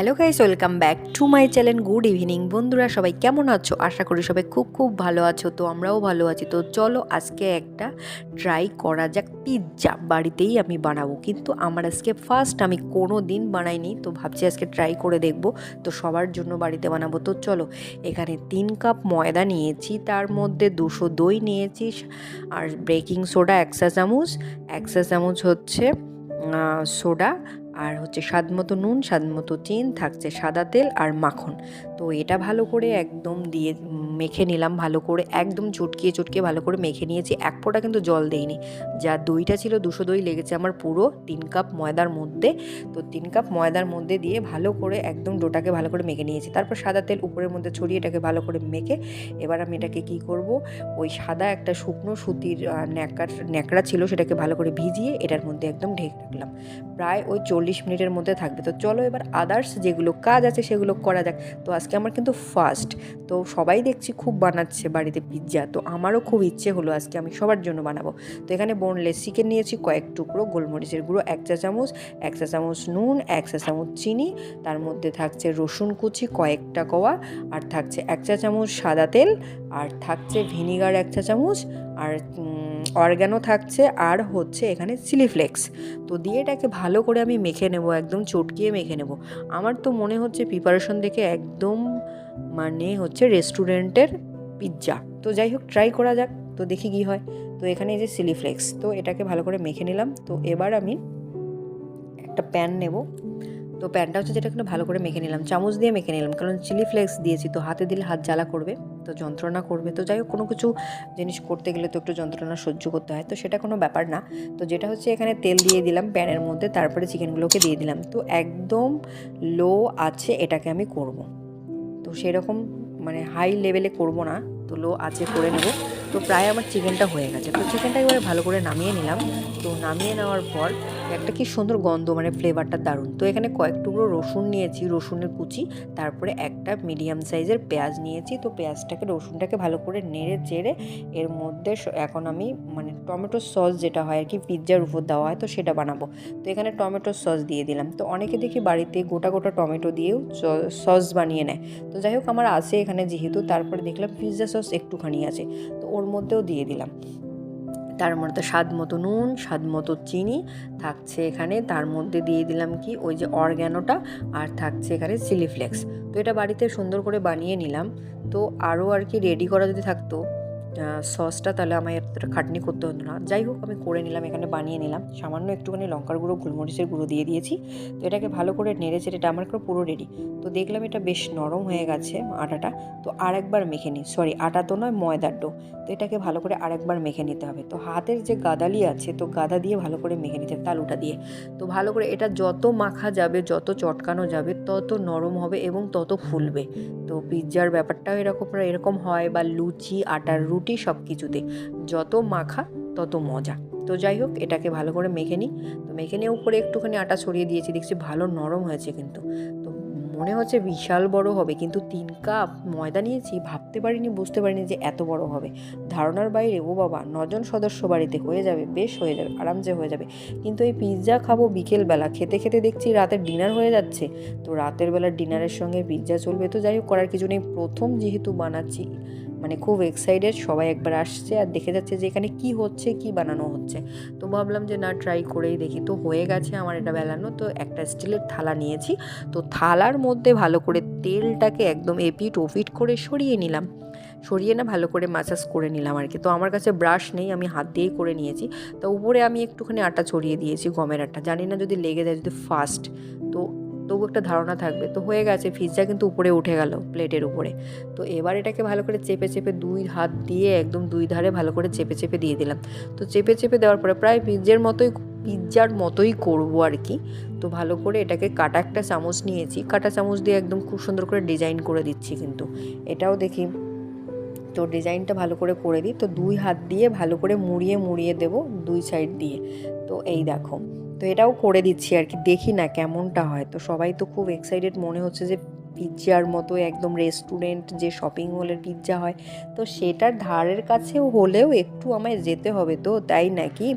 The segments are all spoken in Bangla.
Hello guys, welcome back to my channel. Good evening. বন্ধুরা, সবাই কেমন আছো? আশা করি সবাই খুব খুব ভালো আছো, তো আমরাও ভালো আছি। তো চলো আজকে একটা ট্রাই করা যাক পিৎজা বাড়িতেই আমি বানাবো। কিন্তু আমার আজকে ফার্স্ট আমি কোনো দিন বানাইনি, তো ভাবছি আজকে ট্রাই করে দেখব। তো সবার জন্য বাড়িতে বানাবো। তো চলো, এখানে তিন কাপ ময়দা নিয়েছি, তার মধ্যে দুশো দই নিয়েছি, আর বেকিং সোডা একশা চামচ একশা চামচ হচ্ছে সোডা আর হচ্ছে স্বাদ মতো নুন স্বাদ মতো চিন থাকছে সাদা তেল আর মাখন। তো এটা ভালো করে একদম দিয়ে মেখে নিলাম, ভালো করে একদম চটকিয়ে চটকিয়ে ভালো করে মেখে নিয়েছি। এক ফোঁটা কিন্তু জল দেইনি। যা দইটা ছিল দুশো দই লেগেছে আমার পুরো তিন কাপ ময়দার মধ্যে। তো তিন কাপ ময়দার মধ্যে দিয়ে ভালো করে একদম ডোটাকে ভালো করে মেখে নিয়েছি। তারপর সাদা তেল উপরের মধ্যে ছড়িয়ে এটাকে ভালো করে মেখে এবার আমি এটাকে কি করব? ওই সাদা একটা শুকনো সুতির ন্যাকার, ন্যাকড়া ছিল সেটাকে ভালো করে ভিজিয়ে এটার মধ্যে একদম ঢেকে রাখলাম। প্রায় ওই চল্লিশ মিনিটের মধ্যে থাকবে। তো চলো এবার আদার্স যেগুলো কাজ আছে সেগুলো করা যাক। তো আজকে আমার কিন্তু ফার্স্ট তো সবাই দেখছি খুব বানাচ্ছে বাড়িতে পিৎজা তো আমারও খুব ইচ্ছে হলো আজকে আমি সবার জন্য বানাবো। তো এখানে বোনলেস চিকেন নিয়েছি, কয়েক টুকরো, গোলমরিচের গুঁড়ো, এক চা চামচ, এক চা চামচ নুন, এক চা চামচ চিনি, তার মধ্যে থাকছে রসুন কুচি, কয়েকটা কোয়া, আর থাকছে এক চা চামচ সাদা তেল, আর থাকছে ভিনিগার এক চা চামচ, আর অর্গ্যানো থাকছে, আর হচ্ছে এখানে চিলি ফ্লেক্স তো দিয়ে এটাকে ভালো করে আমি মেখে নেব, একদম চটকিয়ে মেখে নেব। আমার তো মনে হচ্ছে প্রিপারেশন দেখে একদম মানে হচ্ছে রেস্টুরেন্টের পিৎজা তো যাই হোক ট্রাই করা যাক, তো দেখি কি হয়। তো এখানে এই যে চিলি ফ্লেক্স তো এটাকে ভালো করে মেখে নিলাম। তো এবার আমি একটা প্যান নেব। তো প্যানটা হচ্ছে যেটা এখানে ভালো করে মেখে নিলাম। চামচ দিয়ে মেখে নিলাম, কারণ চিলি ফ্লেক্স দিয়েছি, তো হাতে দিলে হাত জ্বালা করবে, তো যন্ত্রণা করবে। তো যাই হোক কোনো কিছু জিনিস করতে গেলে তো একটু যন্ত্রণা সহ্য করতে হয়, তো সেটা কোনো ব্যাপার না। তো যেটা হচ্ছে এখানে তেল দিয়ে দিলাম প্যানের মধ্যে, তারপরে চিকেনগুলোকে দিয়ে দিলাম। তো একদম লো আছে এটাকে আমি করব। তো সেরকম মানে হাই লেভেলে করব না। তো লো আছে করে নেব। তো প্রায় আমার চিকেনটা হয়ে গেছে। তো চিকেনটা এবারে ভালো করে নামিয়ে নিলাম। তো নামিয়ে নেওয়ার পর একটা কি সুন্দর গন্ধ মানে ফ্লেভারটা দারুণ। তো এখানে কয়েক টুকরো রসুন নিয়েছি, রসুনের কুচি, তারপরে একটা মিডিয়াম সাইজের পেঁয়াজ নিয়েছি। তো পেঁয়াজটাকে, রসুনটাকে ভালো করে নেড়ে চেড়ে এর মধ্যে এখন আমি মানে টমেটো সস যেটা হয় আর কি, পিৎজার উপর দেওয়া হয়, তো সেটা বানাবো। তো এখানে টমেটো সস দিয়ে দিলাম। তো অনেকে দেখি বাড়িতে গোটা গোটা টমেটো দিয়েও সস বানিয়ে নেয়। তো যাই হোক, আমার আছে এখানে যেহেতু, তারপরে দেখলাম পিৎজা সস একটুখানি আছে। ওর মধ্যেও দিয়ে দিলাম। তার মধ্যে স্বাদ মতো নুন, স্বাদ মতো চিনি থাকছে এখানে। তার মধ্যে দিয়ে দিলাম কি? ওই যে অর্গ্যানোটা আর থাকছে এখানে চিলি ফ্লেক্স। তো এটা বাড়িতে সুন্দর করে বানিয়ে নিলাম। তো আরও আর কি রেডি করা যদি থাকতো সসটা তাহলে আমায় এতটা খাটনি করতে হতো না। যাই হোক, আমি করে নিলাম, এখানে বানিয়ে নিলাম। সামান্য একটুখানি লঙ্কার গুঁড়ো, গোলমরিচের গুঁড়ো দিয়ে দিয়েছি। তো এটাকে ভালো করে নেড়ে চেড়ে আমার করে পুরো রেডি তো দেখলাম এটা বেশ নরম হয়ে গেছে আটাটা। তো আরেকবার মেখে নিই। সরি আটা তো নয়, ময়দার ডো। তো এটাকে ভালো করে আরেকবার মেখে নিতে হবে। তো হাতের যে গাদালি আছে, তো গাদা দিয়ে ভালো করে মেখে নিতে হবে, তালুটা দিয়ে। তো ভালো করে এটা যত মাখা যাবে, যত চটকানো যাবে, তত নরম হবে এবং তত ফুলবে। তো পিৎজার ব্যাপারটাও এরকম এরকম হয় বা লুচি, আটার রুটি সব কিছুতে যত মাখা, তত মজা। তো যাই হোক এটাকে ভালো করে মেখে নিই। তো মেখে নিয়ে উপরে একটুখানি আটা ছড়িয়ে দিয়েছি, দেখছি ভালো নরম হয়েছে কিন্তু। তো মনে হচ্ছে বিশাল বড় হবে, কিন্তু তিন কাপ ময়দা নিয়েছি, ভাবতে পারিনি, বুঝতে পারিনি যে এত বড় হবে। ধারণার বাইরে, ও বাবা, নজন সদস্য বাড়িতে, হয়ে যাবে, বেশ হয়ে যাবে আরামসে হয়ে যাবে। কিন্তু এই পিৎজা খাব বিকেলবেলা, খেতে খেতে দেখছি রাতের ডিনার হয়ে যাচ্ছে। তো রাতের বেলা ডিনারের সঙ্গে পিৎজা চলবে, তো যাই হোক করার কিছু নেই। প্রথম যেহেতু বানাচ্ছি মানে খুব এক্সাইটেড সবাই একবার আসছে আর দেখে যাচ্ছে যে এখানে কি হচ্ছে, কি বানানো হচ্ছে। তো ভাবলাম যে না ট্রাই করেই দেখি। তো হয়ে গেছে আমার এটা বেলানো। তো একটা স্টিলের থালা নিয়েছি। তো থালার মধ্যে ভালো করে তেলটাকে একদম এপিট ওপিট করে সরিয়ে নিলাম। সরিয়ে না ভালো করে মাসাজ করে নিলাম আর কি তো আমার কাছে ব্রাশ নেই, আমি হাত দিয়েই করে নিয়েছি। তো উপরে আমি একটুখানি আটা ছড়িয়ে দিয়েছি গমের আটা। জানি না যদি লেগে যায় যদি ফাস্ট তো তবু একটা ধারণা থাকবে। তো হয়ে গেছে পিৎজা কিন্তু উপরে উঠে গেল প্লেটের উপরে। তো এবার এটাকে ভালো করে চেপে চেপে দুই হাত দিয়ে একদম দুই ধারে ভালো করে চেপে চেপে দিয়ে দিলাম। তো চেপে চেপে দেওয়ার পরে প্রায় পিৎজার মতোই পিৎজার মতোই করব আর কি। তো ভালো করে এটাকে কাটা একটা চামচ নিয়েছি। কাটা চামচ দিয়ে একদম খুব সুন্দর করে ডিজাইন করে দিচ্ছি কিন্তু। এটাও দেখি। তো ডিজাইনটা ভালো করে করে দিই। তো দুই হাত দিয়ে ভালো করে মুড়িয়ে মুড়িয়ে দেব দুই সাইড দিয়ে। তো এই দেখো। তো এটাও করে দিচ্ছি আর কি। দেখি না কেমনটা হয়। তো সবাই তো খুব এক্সাইটেড মনে হচ্ছে যে পিৎজার মতো একদম রেস্টুরেন্ট যে শপিং মলের পিৎজা হয়। তো সেটার ধারের কাছেও হলেও একটু আমায় যেতে হবে তো, তাই নাকি?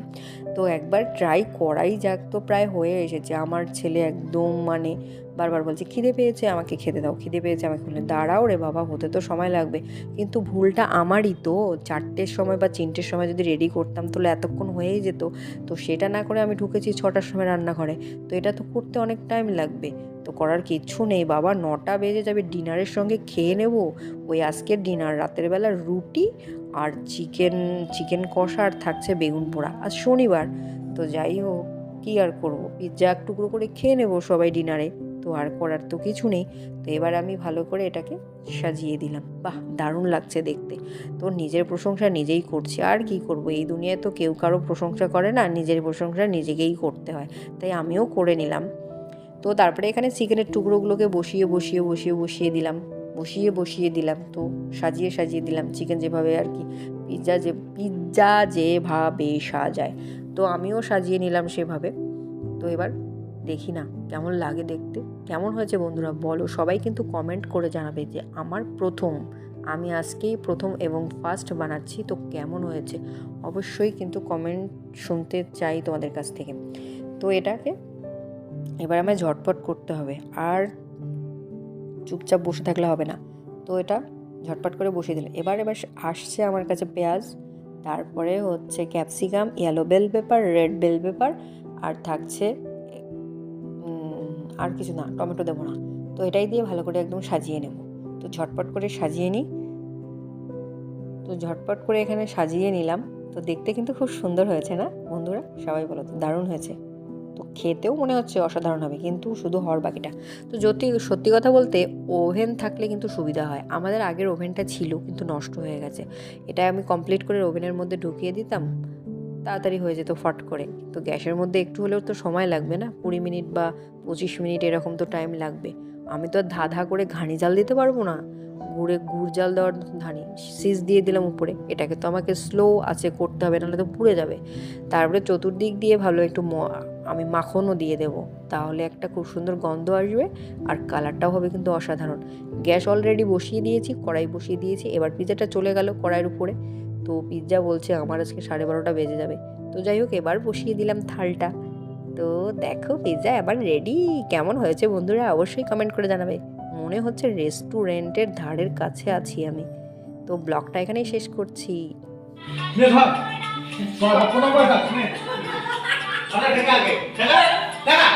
তো একবার ট্রাই করাই যাক তো প্রায় হয়ে এসেছে। আমার ছেলে একদম মানে বারবার বলছে, খিদে পেয়েছে, আমাকে খেতে দাও, খিদে পেয়েছে। আমাকে বলে, দাঁড়াও রে বাবা, হতে তো সময় লাগবে। কিন্তু ভুলটা আমারই তো, চারটের সময় বা তিনটের সময় যদি রেডি করতাম তাহলে এতক্ষণ হয়েই যেত। তো সেটা না করে আমি ঢুকেছি ছটার সময় রান্নাঘরে। তো এটা তো করতে অনেক টাইম লাগবে। তো করার কিচ্ছু নেই। বাবা, নটা বেজে যাবে, ডিনারের সঙ্গে খেয়ে নেব। ওই আজকের ডিনার, রাতের বেলা রুটি আর চিকেন চিকেন কষা আর থাকছে বেগুন পোড়া। আর শনিবার, তো যাই হোক, কী আর করব? পিৎজা এক টুকরো করে খেয়ে নেব সবাই ডিনারে। তো আর করার তো কিছু নেই। তো এবার আমি ভালো করে এটাকে সাজিয়ে দিলাম। বাহ, দারুণ লাগছে দেখতে। তো নিজের প্রশংসা নিজেই করছি। আর কি করব? এই দুনিয়ায় তো কেউ কারও প্রশংসা করে না। নিজের প্রশংসা নিজেকেই করতে হয়। তাই আমিও করে নিলাম। তো তারপরে এখানে চিকেনের টুকরোগুলোকে বসিয়ে বসিয়ে বসিয়ে বসিয়ে দিলাম। বসিয়ে বসিয়ে দিলাম তো, সাজিয়ে সাজিয়ে দিলাম চিকেন যেভাবে আর কি পিৎজা যে পিৎজা যেভাবে সাজায়। তো আমিও সাজিয়ে নিলাম সেভাবে। তো এবার দেখি না, কেমন লাগে দেখতে? কেমন হয়েছে বন্ধুরা বলো? সবাই কিন্তু কমেন্ট করে জানাবে যে আমার প্রথম, আমি আজকেই প্রথম এবং ফার্স্ট বানাচ্ছি, তো কেমন হয়েছে? অবশ্যই কিন্তু কমেন্ট শুনতে চাই তোমাদের কাছ থেকে। তো এটাকে এবার আমায় ঝটপট করতে হবে। আর চুপচাপ বসে থাকলে হবে না। তো এটা ঝটপট করে বসিয়ে দিলে এবার এবার আসছে আমার কাছে পেঁয়াজ, তারপরে হচ্ছে capsicum yellow bell pepper red bell pepper আর থাকছে আর কিছু না, টমেটো দেবো না। তো এটাই দিয়ে ভালো করে একদম সাজিয়ে নেব। তো ঝটপট করে সাজিয়ে নিই। তো ঝটপট করে এখানে সাজিয়ে নিলাম। তো দেখতে কিন্তু খুব সুন্দর হয়েছে না বন্ধুরা? সবাই বলো তো, দারুণ হয়েছে। খেতেও মনে হচ্ছে অসাধারণ হবে, কিন্তু শুধু হওয়ার বাকিটা। তো যদি সত্যি কথা বলতে ওভেন থাকলে কিন্তু সুবিধা হয়। আমাদের আগের ওভেনটা ছিল, কিন্তু নষ্ট হয়ে গেছে। এটা আমি কমপ্লিট করে ওভেনের মধ্যে ঢুকিয়ে দিতাম, তাড়াতাড়ি হয়ে যেত ফট করে। তো গ্যাসের মধ্যে একটু হলেও তো সময় লাগবে না? কুড়ি মিনিট বা পঁচিশ মিনিট এরকম তো টাইম লাগবে। আমি তো আর ধা ধা করে ঘানি জাল দিতে পারব না। গুড়ে গুড় জাল দেওয়ার ধানি সিজ দিয়ে দিলাম উপরে। এটাকে তো আমাকে স্লো আছে করতে হবে, নাহলে তো পুড়ে যাবে। তারপরে চতুর্দিক দিয়ে ভালো একটু আমি মাখনও দিয়ে দেবো। তাহলে একটা খুব সুন্দর গন্ধ আসবে আর কালারটাও হবে কিন্তু অসাধারণ। গ্যাস অলরেডি বসিয়ে দিয়েছি, কড়াই বসিয়ে দিয়েছি, এবার পিৎজাটা চলে গেল কড়াইয়ের উপরে। তো পিৎজা বলছে আমার আজকে সাড়ে বারোটা বেজে যাবে। তো যাই হোক, এবার বসিয়ে দিলাম থালটা। তো দেখো পিৎজা এবার রেডি কেমন হয়েছে বন্ধুরা অবশ্যই কমেন্ট করে জানাবে। মনে হচ্ছে রেস্টুরেন্টের ধারের কাছে আছি আমি। তো ব্লগটা এখানেই শেষ করছি। Soalnya dengar ke? Dengar? Dengar?